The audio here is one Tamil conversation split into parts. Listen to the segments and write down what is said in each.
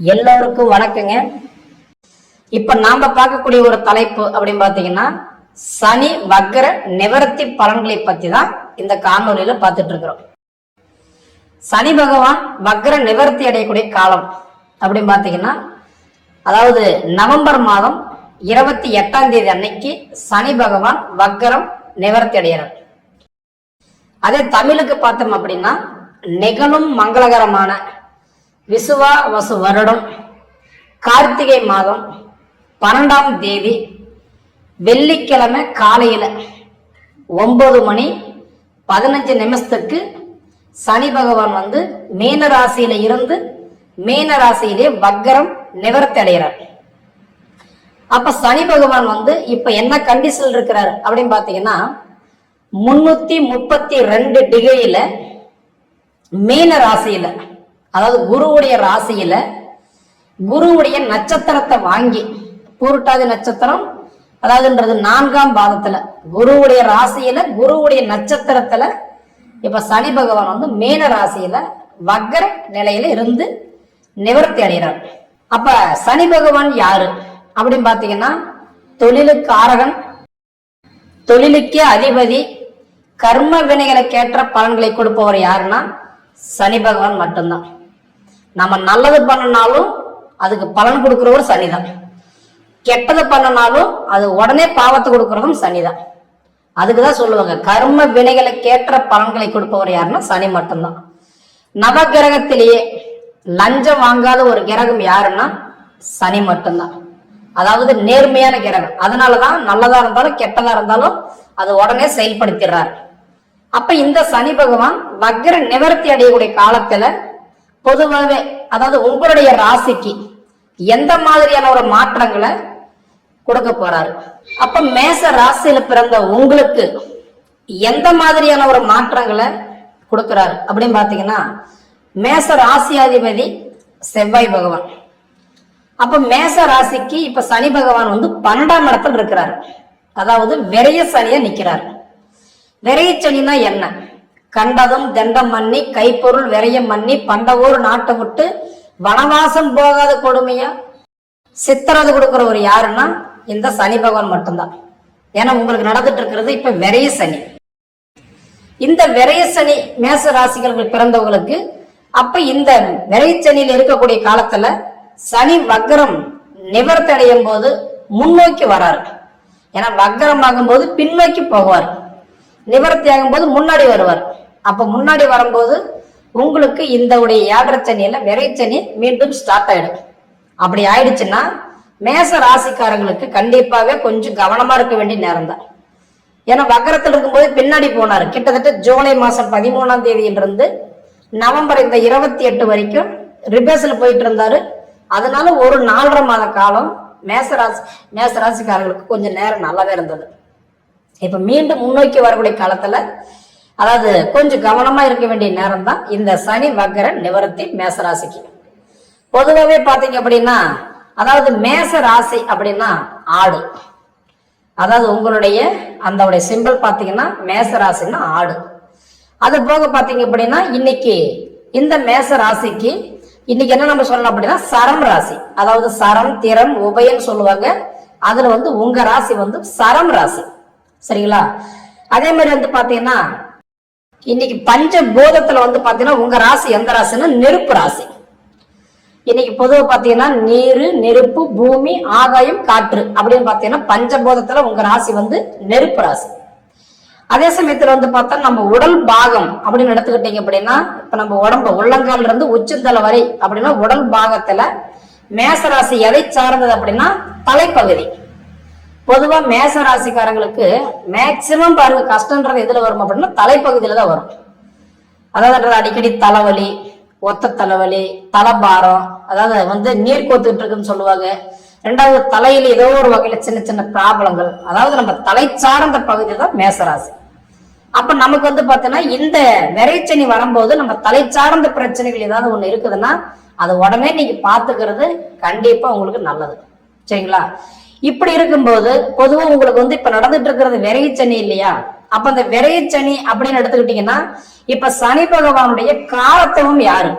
எல்லோருக்கும் வணக்கங்க. இப்ப நாம பார்க்கக்கூடிய ஒரு தலைப்பு அப்படின்னு பாத்தீங்கன்னா சனி வக்கர நிவர்த்தி பலன்களை பத்தி தான் இந்த காணொலியில பார்த்துட்டு இருக்கிறோம். சனி பகவான் வக்கர நிவர்த்தி அடையக்கூடிய காலம் அப்படின்னு பாத்தீங்கன்னா அதாவது நவம்பர் மாதம் இருபத்தி எட்டாம் தேதி அன்னைக்கு சனி பகவான் வக்கரம் நிவர்த்தி அடைகிறார். அதே தமிழுக்கு பார்த்தோம் அப்படின்னா நிகழும் மங்களகரமான விசுவா வசு வருடம் கார்த்திகை மாதம் பன்னெண்டாம் தேதி வெள்ளிக்கிழமை காலையில் ஒம்பது மணி பதினஞ்சு நிமிஷத்துக்கு சனி பகவான் வந்து மீன ராசியில இருந்து மீன ராசியிலே வக்கரம் நிவர்த்தி அடைகிறார். அப்ப சனி பகவான் வந்து இப்ப என்ன கண்டிஷன் இருக்கிறார் அப்படின்னு பாத்தீங்கன்னா முன்னூத்தி முப்பத்தி ரெண்டு டிகிரியில மீன ராசியில அதாவது குருவுடைய ராசியில குருவுடைய நட்சத்திரத்தை வாங்கி பூருட்டாதி நட்சத்திரம் அதாவதுன்றது நான்காம் பாதத்துல. குருவுடைய ராசியில குருவுடைய நட்சத்திரத்துல இப்ப சனி பகவான் வந்து மீன ராசியில வக்கர நிலையில இருந்து நிவர்த்தி அடைகிறார். அப்ப சனி பகவான் யாரு? அப்படின்னு பாத்தீங்கன்னா தொழிலுக்கு ஆரகன் தொழிலுக்கே அதிபதி கர்ம வினைகளுக்கேற்ற பலன்களை கொடுப்பவர் யாருன்னா சனி பகவான் மட்டும்தான். நம்ம நல்லது பண்ணனாலும் அதுக்கு பலன் கொடுக்குறவரும் சனிதான். கெட்டது பண்ணனாலும் அது உடனே பாவத்தை கொடுக்கறதும் சனிதான். அதுக்குதான் சொல்லுவாங்க கர்ம வினைகளுக்கேற்ற பலன்களை கொடுப்பவர் யாருன்னா சனி மட்டும்தான். நவ கிரகத்திலேயே லஞ்சம் வாங்காத ஒரு கிரகம் யாருன்னா சனி மட்டும்தான். அதாவது நேர்மையான கிரகம். அதனாலதான் நல்லதா இருந்தாலும் கெட்டதா இருந்தாலும் அது உடனே செயல்படுத்திடுறாரு. அப்ப இந்த சனி பகவான் வக்ர நிவர்த்தி அடையக்கூடிய காலத்துல பொதுவாகவே அதாவது உங்களுடைய ராசிக்கு எந்த மாதிரியான ஒரு மாற்றங்களை கொடுக்க போறாரு? அப்ப மேச ராசியில பிறந்த உங்களுக்கு எந்த மாதிரியான ஒரு மாற்றங்களை கொடுக்கிறாரு? அப்படின்னு பாத்தீங்கன்னா மேச ராசியாதிபதி செவ்வாய் பகவான். அப்ப மேச ராசிக்கு இப்ப சனி பகவான் வந்து பன்னெண்டாம் இடத்துல இருக்கிறார். அதாவது விரைய சனியா நிக்கிறார். விரைய சனினா என்ன? கண்டதும் தண்டம் மண்ணி கைப்பொருள் விரையம் மண்ணி பண்டவூர் நாட்டை விட்டு வனவாசம் போகாத கொடுமையா? சித்திரது கொடுக்குறவர் யாருன்னா இந்த சனி பகவான் மட்டும்தான். ஏன்னா உங்களுக்கு நடந்துட்டு இருக்கிறது இப்ப விரைய சனி. இந்த விரைய சனி மேச ராசிகர்கள் பிறந்தவங்களுக்கு அப்ப இந்த விரைச்சனியில் இருக்கக்கூடிய காலத்துல சனி வக்கரம் நிவர்த்தி அடையும் போது முன்னோக்கி வராரு. ஏன்னா வக்கரம் ஆகும்போது பின்னோக்கி போவார். நிவர்த்தி ஆகும்போது முன்னாடி வருவார். அப்ப முன்னாடி வரும்போது உங்களுக்கு இந்த உடைய ஏழரைச்சனியில விரைச்சனி மீண்டும் ஸ்டார்ட் ஆயிடும். அப்படி ஆயிடுச்சுன்னா மேச ராசிக்காரங்களுக்கு கண்டிப்பாவே கொஞ்சம் கவனமா இருக்க வேண்டிய நேரம் தான். ஏன்னா வக்கரத்தில் இருக்கும்போது பின்னாடி போனாரு. கிட்டத்தட்ட ஜூலை மாசம் பதிமூணாம் தேதியிலிருந்து நவம்பர் இந்த இருபத்தி எட்டு வரைக்கும் ரிபேஸில் போயிட்டு இருந்தாரு. அதனால ஒரு நாலரை மாத காலம் மேசராசி மேசராசிக்காரர்களுக்கு கொஞ்சம் நேரம் நல்லாவே இருந்தது. இப்ப மீண்டும் முன்னோக்கி வரக்கூடிய காலத்துல அதாவது கொஞ்சம் கவனமா இருக்க வேண்டிய நேரம் தான் இந்த சனி வக்கர நிவர்த்தி மேசராசிக்கு. பொதுவாகவே பாத்தீங்க அப்படின்னா அதாவது மேச ராசி அப்படின்னா ஆடு. அதாவது உங்களுடைய அந்த சிம்பிள் பாத்தீங்கன்னா மேச ராசின்னா ஆடு. அது போக பாத்தீங்க அப்படின்னா இன்னைக்கு இந்த மேச ராசிக்கு இன்னைக்கு என்ன நம்ம சொல்லணும் அப்படின்னா சரம் ராசி. அதாவது சரம் திறம் உபயம் சொல்லுவாங்க. அதுல வந்து உங்க ராசி வந்து சரம் ராசி. சரிங்களா? அதே மாதிரி வந்து பாத்தீங்கன்னா இன்னைக்கு பஞ்ச போதத்துல வந்து பாத்தீங்கன்னா உங்க ராசி எந்த ராசின்னா நெருப்பு ராசி. இன்னைக்கு பொதுவாக பாத்தீங்கன்னா நீர் நெருப்பு பூமி ஆகாயம் காற்று அப்படின்னு பாத்தீங்கன்னா பஞ்சபூதத்துல உங்க ராசி வந்து நெருப்பு ராசி. அதே சமயத்துல வந்து பார்த்தா நம்ம உடல் பாகம் அப்படின்னு எடுத்துக்கிட்டீங்க அப்படின்னா இப்ப நம்ம உடம்பு உள்ளங்கால இருந்து உச்சந்தலை வரை அப்படின்னா உடல் பாகத்துல மேசராசி எதை சார்ந்தது அப்படின்னா தலைப்பகுதி. பொதுவா மேச ராசிக்காரங்களுக்கு மேக்சிமம் பாருங்க கஷ்டன்றது எதுல வரும் அப்படின்னா தலைப்பகுதியில தான் வரும். அதாவது அடிக்கடி தலைவலி ஒத்த தலைவலி தலைபாரம் அதாவது வந்து நீர் கோத்துக்கிட்டு இருக்குன்னு சொல்லுவாங்க. ரெண்டாவது தலையில ஏதோ ஒரு வகையில சின்ன சின்ன ப்ராப்ளங்கள். அதாவது நம்ம தலை சார்ந்த பகுதி தான் மேசராசி அப்ப நமக்கு வந்து பாத்தீங்கன்னா இந்த விரைச்சனி வரும்போது நம்ம தலை சார்ந்த பிரச்சனைகள் ஏதாவது ஒண்ணு இருக்குதுன்னா அது உடனே நீங்க பாத்துக்கிறது கண்டிப்பா உங்களுக்கு நல்லது. சரிங்களா? இப்படி இருக்கும்போது பொதுவா உங்களுக்கு வந்து இப்ப நடந்துட்டு இருக்கிறது சனி இல்லையா? அப்ப அந்த சனி அப்படின்னு எடுத்துக்கிட்டீங்கன்னா இப்ப சனி பகவானுடைய காலத்தவம் யாரு?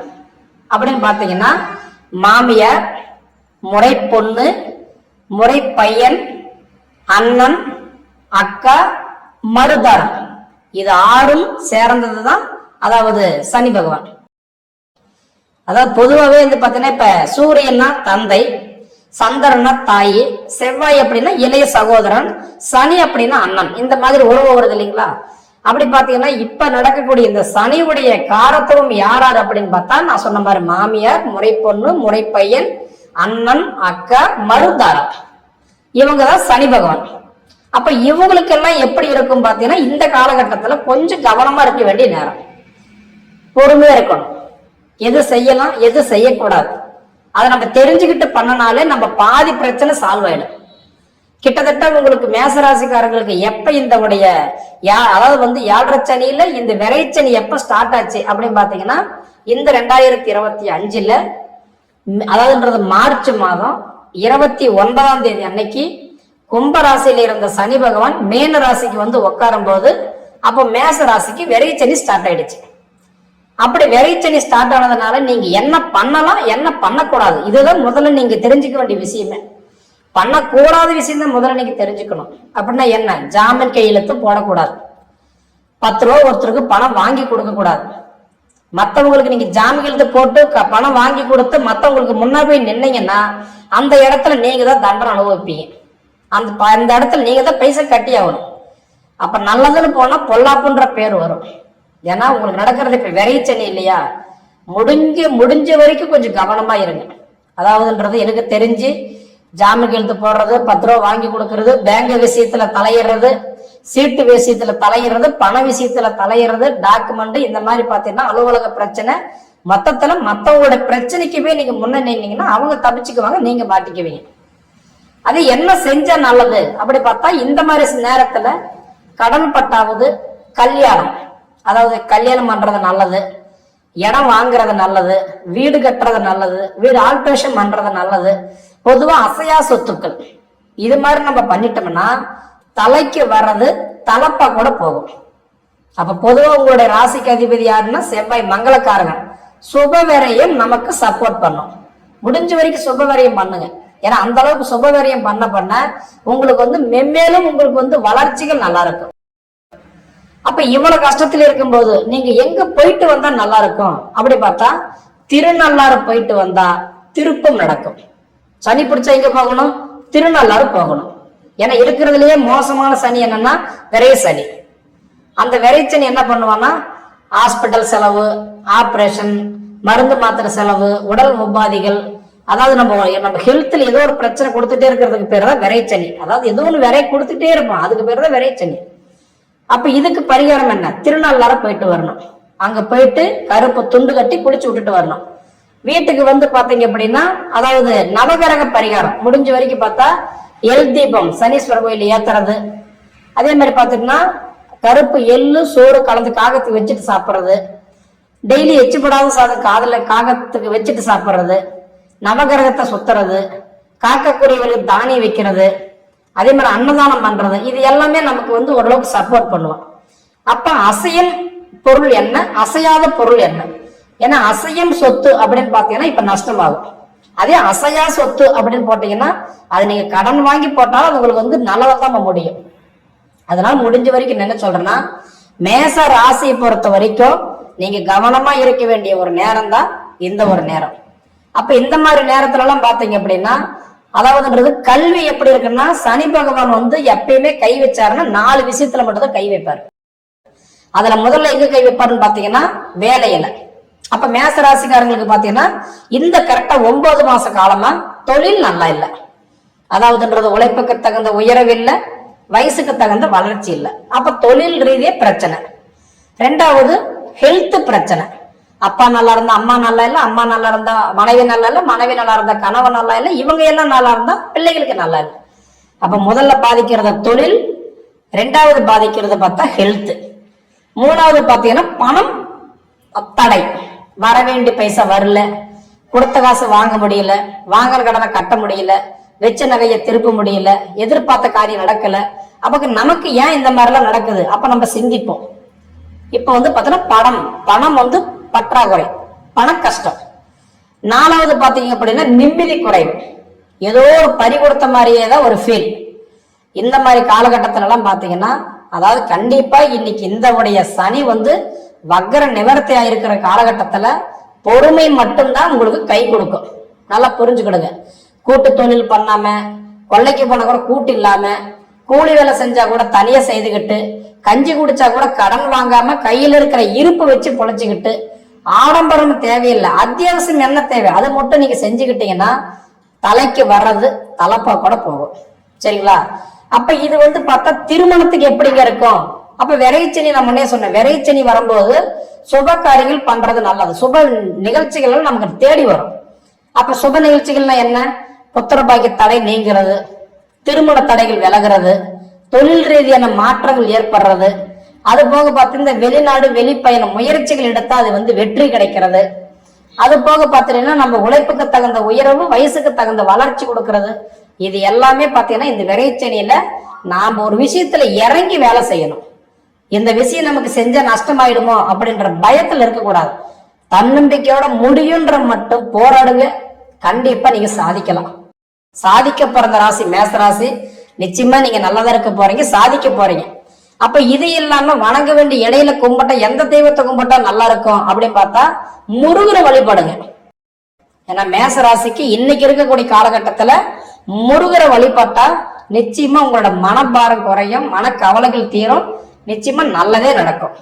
அப்படின்னு பாத்தீங்கன்னா மாமியார் முறை பொண்ணு முறை பையன் அண்ணன் அக்கா மருதாரம் இது ஆறும் சேர்ந்தது தான் அதாவது சனி பகவான். அதாவது பொதுவாகவே வந்து பார்த்தீங்கன்னா இப்ப சூரியன்னா தந்தை சந்திரனா தாய் செவ்வாய் அப்படின்னா இளைய சகோதரன் சனி அப்படின்னா அண்ணன். இந்த மாதிரி உறவு வருது இல்லைங்களா? அப்படி பாத்தீங்கன்னா இப்ப நடக்கக்கூடிய இந்த சனியுடைய காரத்துவம் யார் யார் அப்படின்னு பார்த்தா நான் சொன்ன மாதிரி மாமியார் முறைப்பொண்ணு முறைப்பையன் அண்ணன் அக்கா மருந்தாரா இவங்க தான் சனி பகவான். அப்ப இவங்களுக்கெல்லாம் எப்படி இருக்கும் பாத்தீங்கன்னா இந்த காலகட்டத்துல கொஞ்சம் கவனமா இருக்க வேண்டிய நேரம். பொறுமையா இருக்கணும். எது செய்யலாம் எது செய்யக்கூடாது. அதை நம்ம தெரிஞ்சுக்கிட்டு பண்ணனாலே நம்ம பாதி பிரச்சனை சால்வ் ஆயிடும். கிட்டத்தட்ட உங்களுக்கு மேசராசிக்காரங்களுக்கு எப்ப இந்த உடைய அதாவது வந்து ஏழரை சனியில இந்த விரைச்சனி எப்ப ஸ்டார்ட் ஆச்சு அப்படின்னு பாத்தீங்கன்னா இந்த ரெண்டாயிரத்தி இருபத்தி அஞ்சுல அதாவதுன்றது மார்ச் மாதம் இருபத்தி ஒன்பதாம் தேதி அன்னைக்கு கும்ப ராசியில இருந்த சனி பகவான் மேன ராசிக்கு வந்து உட்காரும் போது அப்போ மேச ராசிக்கு விரைச்சனி ஸ்டார்ட் ஆயிடுச்சு. அப்படி விரைச்சனி ஸ்டார்ட் ஆனதுனால நீங்க என்ன பண்ணலாம் என்ன பண்ணக்கூடாது? இதுதான் முதல்ல நீங்க தெரிஞ்சுக்க வேண்டிய விஷயமே. பண்ணக்கூடாத விஷயம் தான் முதல்ல நீங்க தெரிஞ்சுக்கணும். அப்படின்னா என்ன? ஜாமீன் கையெழுத்து போடக்கூடாது. பத்து ரூபா ஒருத்தருக்கு பணம் வாங்கி கொடுக்க கூடாது. மற்றவங்களுக்கு நீங்க ஜாமீன் எழுத்து போட்டு க- பணம் வாங்கி கொடுத்து மற்றவங்களுக்கு முன்னா போய் நின்னீங்கன்னா அந்த இடத்துல நீங்க தான் தண்டனை அனுபவிப்பீங்க. அந்த ப- அந்த இடத்துல நீங்க தான் பைசா கட்டி ஆகணும் அப்ப நல்லதுன்னு போனா பொல்லாப்புன்ற பேர் வரும். ஏன்னா உங்களுக்கு நடக்கிறது இப்ப விரைச்சனை இல்லையா? முடிஞ்ச முடிஞ்ச வரைக்கும் கொஞ்சம் கவனமா இருங்க. அதாவதுன்றது எனக்கு தெரிஞ்சு ஜாமீன் எழுத்து போடுறது பத்து ரூபா வாங்கி கொடுக்கறது பேங்க் விஷயத்துல தலையிடுறது சீட்டு விஷயத்துல தலையிடுறது பண விஷயத்துல தலையிடுறது டாக்குமெண்ட் இந்த மாதிரி பாத்தீங்கன்னா அலுவலக பிரச்சனை மொத்தத்துல மத்தவங்களோட பிரச்சனைக்குமே நீங்க முன்ன நின்னீங்கன்னா அவங்க தப்பிச்சுக்குவாங்க நீங்க மாட்டிக்குவீங்க. அது என்ன செஞ்சா நல்லது? அப்படி பார்த்தா இந்த மாதிரி நேரத்துல கடன் பட்டாவது கல்யாணம். அதாவது கல்யாணம் பண்றது நல்லது இடம் வாங்குறது நல்லது வீடு கட்டுறது நல்லது வீடு ஆல்ட்ரேஷன் பண்றது நல்லது. பொதுவா அசையா சொத்துக்கள். இது மாதிரி நம்ம பண்ணிட்டோம்னா தலைக்கு வர்றது தலப்பா கூட போகும். அப்ப பொதுவா உங்களுடைய ராசிக்கு அதிபதி யாருன்னா செவ்வாய் மங்களக்காரகன். சுபவரையும் நமக்கு சப்போர்ட் பண்ணும். முடிஞ்ச வரைக்கும் சுபவரையும் பண்ணுங்க. ஏன்னா அந்த அளவுக்கு சுபவரையும் பண்ண பண்ண உங்களுக்கு வந்து மென்மேலும் உங்களுக்கு வந்து வளர்ச்சிகள் நல்லா இருக்கும். அப்ப இவ்வளவு கஷ்டத்துல இருக்கும்போது நீங்க எங்க போயிட்டு வந்தா நல்லா இருக்கும்? அப்படி பார்த்தா திருநள்ளாறு போயிட்டு வந்தா திருப்பம் நடக்கும். சனி பிடிச்சா எங்க போகணும்? திருநள்ளாறு போகணும். ஏன்னா இருக்கிறதுலயே மோசமான சனி என்னன்னா விரைய சனி அந்த விரைச்சனி என்ன பண்ணுவான்னா ஹாஸ்பிட்டல் செலவு ஆப்ரேஷன் மருந்து மாத்திரை செலவு உடல் உபாதிகள் அதாவது நம்ம நம்ம ஹெல்த்ல ஏதோ ஒரு பிரச்சனை கொடுத்துட்டே இருக்கிறதுக்கு பேர் தான் விரைச்சனி. அதாவது ஏதோ ஒன்று விரை கொடுத்துட்டே இருப்போம். அதுக்கு பேர் தான் விரைச்சனி. அப்ப இதுக்கு பரிகாரம் என்ன? திருநள்ளார போயிட்டு வரணும். அங்க போயிட்டு கருப்பு துண்டு கட்டி குளிச்சு விட்டுட்டு வரணும். வீட்டுக்கு வந்து பாத்தீங்க அப்படின்னா அதாவது நவகிரக பரிகாரம் முடிஞ்ச வரைக்கும் பார்த்தா எல் தீபம் சனீஸ்வர கோயில் ஏத்துறது. அதே மாதிரி பாத்தீங்கன்னா கருப்பு எள்ளு சோறு கலந்து காகத்துக்கு வச்சுட்டு சாப்பிடுறது. டெய்லி எச்சுப்படாத சாதம் காதல காகத்துக்கு வச்சுட்டு சாப்பிடுறது. நவகிரகத்தை சுத்துறது. காக்கக்குருவிகளுக்கு தானியம் வைக்கிறது. அதே மாதிரி அன்னதானம் பண்றது இது எல்லாமே நமக்கு வந்து ஓரளவுக்கு சப்போர்ட் பண்ணுவோம் அப்ப அசையும் பொருள் என்ன? அசையாத பொருள் என்ன? ஏன்னா அசையும் சொத்து அப்படின்னு பாத்தீங்கன்னா இப்ப நஷ்டமாகும். அதே அசையா சொத்து அப்படின்னு போட்டீங்கன்னா அது நீங்க கடன் வாங்கி போட்டாலும் அது உங்களுக்கு வந்து நல்லதான் முடியும். அதனால முடிஞ்ச வரைக்கும் என்ன சொல்றேன்னா மேச ராசியை பொறுத்த வரைக்கும் நீங்க கவனமா இருக்க வேண்டிய ஒரு நேரம் தான் இந்த ஒரு நேரம். அப்ப இந்த மாதிரி நேரத்துல எல்லாம் பாத்தீங்க அப்படின்னா அதாவதுன்றது கல்வி எப்படி இருக்குன்னா சனி பகவான் வந்து எப்பயுமே கை வச்சாருன்னா நாலு விஷயத்துல மட்டும்தான் கை வைப்பார். அதுல முதல்ல எங்க கை வைப்பாருன்னு பாத்தீங்கன்னா வேலையில அப்ப மேச ராசிக்காரங்களுக்கு பாத்தீங்கன்னா இந்த கரெக்டா ஒன்பது மாச காலமா தொழில் நல்லா இல்லை. அதாவதுன்றது உழைப்புக்கு தகுந்த உயரவு இல்லை வயசுக்கு தகுந்த வளர்ச்சி இல்லை. அப்ப தொழில் ரீதியே பிரச்சனை. ரெண்டாவது ஹெல்த் பிரச்சனை. அப்பா நல்லா இருந்தா அம்மா நல்லா இல்ல அம்மா நல்லா இருந்தா மனைவி நல்லா இல்ல மனைவி நல்லா இருந்தா கணவன் நல்லா இல்ல இவங்க எல்லாம் நல்லா இருந்தா பிள்ளைகளுக்கு நல்லா இல்லை. அப்ப முதல்ல பாதிக்கிறத தொழில் ரெண்டாவது பாதிக்கிறது பார்த்தா ஹெல்த் மூணாவது பார்த்தீங்கன்னா பணம் தடை. வர வேண்டிய பைசா வரல கொடுத்த காசு வாங்க முடியல வாங்குற கடனை கட்ட முடியல வெச்ச நகையை திருப்ப முடியல எதிர்பார்த்த காரியம் நடக்கல. அப்ப நமக்கு ஏன் இந்த மாதிரிலாம் நடக்குது? அப்ப நம்ம சிந்திப்போம். இப்ப வந்து பார்த்தோன்னா பணம் பணம் வந்து பற்றாக்குறை பண கஷ்டம். நாலாவது பார்த்தீங்க அப்படின்னா நிம்மதி குறைவு. ஏதோ ஒரு பறி கொடுத்த மாதிரியே தான் ஒரு ஃபீல் இந்த மாதிரி காலகட்டத்திலலாம் பார்த்தீங்கன்னா அதாவது கண்டிப்பாக இன்னைக்கு இந்த உடைய சனி வந்து வக்கர நிவர்த்தி இருக்கிற காலகட்டத்தில் பொறுமை மட்டும்தான் உங்களுக்கு கை கொடுக்கும். நல்லா புரிஞ்சுக்கிடுங்க. கூட்டு தொழில் பண்ணாம கொள்ளைக்கு போன கூட கூட்டு இல்லாம கூலி வேலை செஞ்சா கூட தனியா செய்துக்கிட்டு கஞ்சி குடிச்சா கூட கடன் வாங்காம கையில் இருக்கிற இருப்பு வச்சு பொழைச்சிக்கிட்டு ஆடம்பரம் தேவையில்லை. அத்தியாவசியம் என்ன தேவை? அதை மட்டும் நீங்க செஞ்சுக்கிட்டீங்கன்னா தலைக்கு வர்றது தலைப்பா கூட போகும். சரிங்களா? அப்ப இது வந்து பார்த்தா திருமணத்துக்கு எப்படிங்க இருக்கும்? அப்ப விரைச்சனி நான் முன்னே சொன்னேன். விரைச்சனி வரும்போது சுப காரியங்கள் பண்றது நல்லது. சுப நிகழ்ச்சிகள் நமக்கு தேடி வரும். அப்ப சுப நிகழ்ச்சிகள்னா என்ன? புத்திர பாக்கிய தடை நீங்கிறது திருமண தடைகள் விலகிறது தொழில் ரீதியான மாற்றங்கள் ஏற்படுறது அது போக பார்த்தீங்கன்னா வெளிநாடு வெளிப்பயணம் முயற்சிகள் எடுத்தா அது வந்து வெற்றி கிடைக்கிறது. அது போக பார்த்தீங்கன்னா நம்ம உழைப்புக்கு தகுந்த உயர்வு வயசுக்கு தகுந்த வளர்ச்சி கொடுக்கறது. இது எல்லாமே பார்த்தீங்கன்னா இந்த விரைச்சனியில நாம ஒரு விஷயத்துல இறங்கி வேலை செய்யணும். இந்த விஷயம் நமக்கு செஞ்சா நஷ்டமாயிடுமோ அப்படின்ற பயத்துல இருக்கக்கூடாது. தன்னம்பிக்கையோட முடியுன்ற மட்டும் போராடுங்க. கண்டிப்பா நீங்க சாதிக்கலாம். சாதிக்க பிறந்த ராசி மேச ராசி நிச்சயமா நீங்க நல்லதா இருக்க போறீங்க சாதிக்க போறீங்க. அப்ப இது இல்லாம வணங்க வேண்டிய இடையில கும்பிட்டா எந்த தெய்வத்தை கும்பிட்டா நல்லா இருக்கும் அப்படின்னு பார்த்தா முருகரை வழிபாடுங்க. ஏன்னா மேச ராசிக்கு இன்னைக்கு இருக்கக்கூடிய காலகட்டத்துல முருகரை வழிபட்டா நிச்சயமா உங்களோட மனபாரம் குறையும் மனக்கவலைகள் தீரும் நிச்சயமா நல்லதே நடக்கும்.